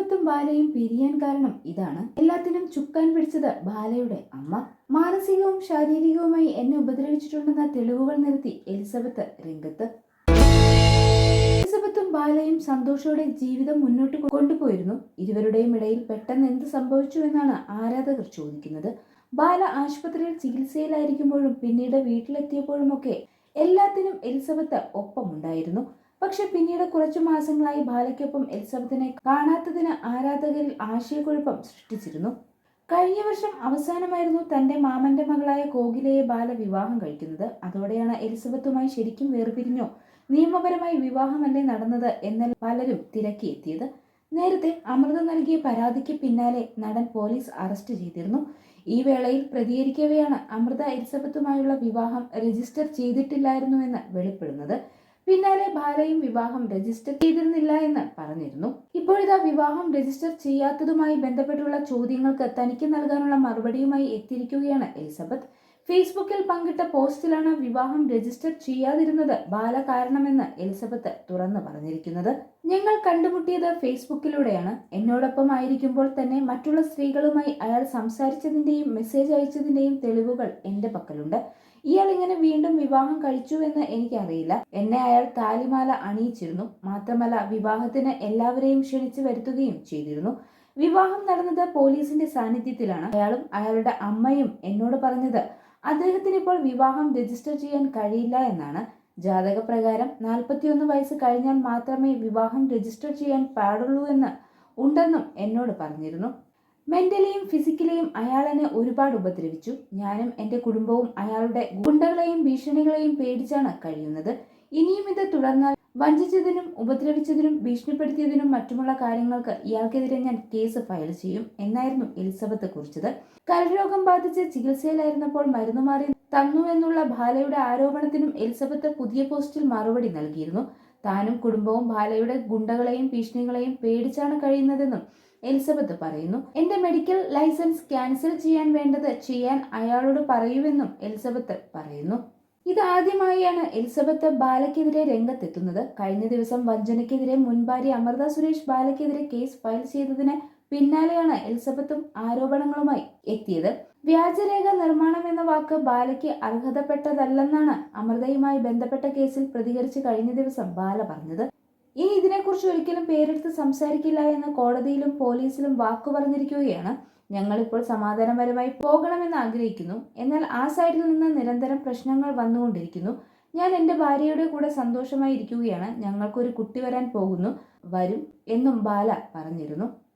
എലിസബത്തും ബാലയും പിരിയാൻ കാരണം ഇതാണ്. എല്ലാത്തിനും ചുക്കാൻ പിടിച്ചത് ബാലയുടെ അമ്മ. മാനസികവും ശാരീരികവുമായി എന്നെ ഉപദ്രവിച്ചിട്ടുണ്ടെന്ന തെളിവുകൾ നിരത്തി എലിസബത്ത് രംഗത്ത്. എലിസബത്തും ബാലയും സന്തോഷോടെ ജീവിതം മുന്നോട്ട് കൊണ്ടുപോയിരുന്നു. ഇരുവരുടെയും ഇടയിൽ പെട്ടെന്ന് എന്ത് സംഭവിച്ചു എന്നാണ് ആരാധകർ ചോദിക്കുന്നത്. ബാല ആശുപത്രിയിൽ ചികിത്സയിലായിരിക്കുമ്പോഴും പിന്നീട് വീട്ടിലെത്തിയപ്പോഴുമൊക്കെ എല്ലാത്തിനും എലിസബത്ത് ഒപ്പമുണ്ടായിരുന്നു. പക്ഷെ പിന്നീട് കുറച്ചു മാസങ്ങളായി ബാലയ്ക്കൊപ്പം എലിസബത്തിനെ കാണാത്തതിന് ആരാധകരിൽ ആശയക്കുഴപ്പം സൃഷ്ടിച്ചിരുന്നു. കഴിഞ്ഞ വർഷം അവസാനമായിരുന്നു തന്റെ മാമന്റെ മകളായ കോകിലയെ ബാല വിവാഹം കഴിക്കുന്നത്. അതോടെയാണ് എലിസബത്തുമായി ശരിക്കും വേർപിരിഞ്ഞോ നിയമപരമായി വിവാഹമല്ലേ നടന്നത് എന്ന പലരും തിരക്കിയെത്തിയത് നേരത്തെ അമൃത നൽകിയ പരാതിക്ക് പിന്നാലെ നടൻ പോലീസ് അറസ്റ്റ് ചെയ്തിരുന്നു. ഈ വേളയിൽ പ്രതികരിക്കവെയാണ് അമൃത എലിസബത്തുമായുള്ള വിവാഹം രജിസ്റ്റർ ചെയ്തിട്ടില്ലായിരുന്നുവെന്ന് വെളിപ്പെടുന്നത്. പിന്നാലെ ബാലയും വിവാഹം രജിസ്റ്റർ ചെയ്തിരുന്നില്ല എന്ന് പറഞ്ഞിരുന്നു. ഇപ്പോഴിതാ വിവാഹം രജിസ്റ്റർ ചെയ്യാത്തതുമായി ബന്ധപ്പെട്ടുള്ള ചോദ്യങ്ങൾക്ക് തനിക്ക് നൽകാനുള്ള മറുപടിയുമായി എത്തിയിരിക്കുകയാണ് എലിസബത്ത്. ഫേസ്ബുക്കിൽ പങ്കിട്ട പോസ്റ്റിലാണ് വിവാഹം രജിസ്റ്റർ ചെയ്യാതിരുന്നത്. ബാല കാരണമെന്ന് എലിസബത്ത് തുറന്നു പറഞ്ഞിരിക്കുന്നത്. ഞങ്ങൾ കണ്ടുമുട്ടിയത് ഫേസ്ബുക്കിലൂടെയാണ്. എന്നോടൊപ്പം ആയിരിക്കുമ്പോൾ തന്നെ മറ്റുള്ള സ്ത്രീകളുമായി അയാൾ സംസാരിച്ചതിന്റെയും മെസ്സേജ് അയച്ചതിന്റെയും തെളിവുകൾ എന്റെ പക്കലുണ്ട്. ഇയാൾ ഇങ്ങനെ വീണ്ടും വിവാഹം കഴിച്ചു എന്ന് എനിക്കറിയില്ല. എന്നെ അയാൾ താലിമാല അണിയിച്ചിരുന്നു. മാത്രമല്ല വിവാഹത്തിന് എല്ലാവരെയും ക്ഷണിച്ചു വരുത്തുകയും ചെയ്തിരുന്നു. വിവാഹം നടന്നത് പോലീസിന്റെ സാന്നിധ്യത്തിലാണ്. അയാളും അയാളുടെ അമ്മയും എന്നോട് പറഞ്ഞത് അദ്ദേഹത്തിന് ഇപ്പോൾ വിവാഹം രജിസ്റ്റർ ചെയ്യാൻ കഴിയില്ല എന്നാണ് ജാതകപ്രകാരം നാൽപ്പത്തിയൊന്ന് വയസ്സ് കഴിഞ്ഞാൽ മാത്രമേ വിവാഹം രജിസ്റ്റർ ചെയ്യാൻ പാടുള്ളൂ എന്ന് ഉണ്ടെന്നും എന്നോട് പറഞ്ഞിരുന്നു. മെന്റലിയും ഫിസിക്കലിയും അയാൾ എന്നെ ഒരുപാട് ഉപദ്രവിച്ചു. ഞാനും എന്റെ കുടുംബവും അയാളുടെ ഗുണ്ടകളെയും ഭീഷണികളെയും പേടിച്ചാണ് കഴിയുന്നത്. ഇനിയും ഇത് തുടർന്നാൽ വഞ്ചിച്ചതിനും ഉപദ്രവിച്ചതിനും ഭീഷണിപ്പെടുത്തിയതിനും മറ്റുമുള്ള കാര്യങ്ങൾക്ക് ഇയാൾക്കെതിരെ ഞാൻ കേസ് ഫയൽ ചെയ്യും എന്നായിരുന്നു എലിസബത്ത് കുറിച്ചത്. കരരോഗം ബാധിച്ച് ചികിത്സയിലായിരുന്നപ്പോൾ മരുന്ന് മാറി തന്നു എന്നുള്ള ബാലയുടെ ആരോപണത്തിനും എലിസബത്ത് പുതിയ പോസ്റ്റിൽ മറുപടി നൽകിയിരുന്നു. താനും കുടുംബവും ഭാലയുടെ ഗുണ്ടകളെയും ഭീഷണികളെയും പേടിച്ചാണ് കഴിയുന്നതെന്നും എലിസബത്ത് പറയുന്നു. എന്റെ മെഡിക്കൽ ലൈസൻസ് ക്യാൻസൽ ചെയ്യാൻ വേണ്ടത് ചെയ്യാൻ അയാളോട് പറയുമെന്നും എലിസബത്ത് പറയുന്നു. ഇതാദ്യമായാണ് എലിസബത്ത് ബാലയ്ക്കെതിരെ രംഗത്തെത്തുന്നത്. കഴിഞ്ഞ ദിവസം വഞ്ചനയ്ക്കെതിരെ മുൻഭാര്യ അമൃത സുരേഷ് ബാലയ്ക്കെതിരെ കേസ് ഫയൽ ചെയ്തതിന് പിന്നാലെയാണ് എലിസബത്തും ആരോപണങ്ങളുമായി എത്തിയത്. വ്യാജരേഖ നിർമ്മാണം എന്ന വാക്ക് ബാലയ്ക്ക് അർഹതപ്പെട്ടതല്ലെന്നാണ് അമൃതയുമായി ബന്ധപ്പെട്ട കേസിൽ പ്രതികരിച്ച് കഴിഞ്ഞ ദിവസം ബാല പറഞ്ഞത്. ഇനി ഇതിനെക്കുറിച്ച് ഒരിക്കലും പേരെടുത്ത് സംസാരിക്കില്ല എന്ന് കോടതിയിലും പോലീസിലും വാക്കു പറഞ്ഞിരിക്കുകയാണ്. ഞങ്ങളിപ്പോൾ സമാധാനപരമായി പോകണമെന്ന് ആഗ്രഹിക്കുന്നു. എന്നാൽ ആ സൈഡിൽ നിന്ന് നിരന്തരം പ്രശ്നങ്ങൾ വന്നുകൊണ്ടിരിക്കുന്നു. ഞാൻ എന്റെ ഭാര്യയുടെ കൂടെ സന്തോഷമായി ഇരിക്കുകയാണ് ഞങ്ങൾക്കൊരു കുട്ടി വരാൻ പോകുന്നു. വരും എന്നും ബാല പറഞ്ഞിരുന്നു.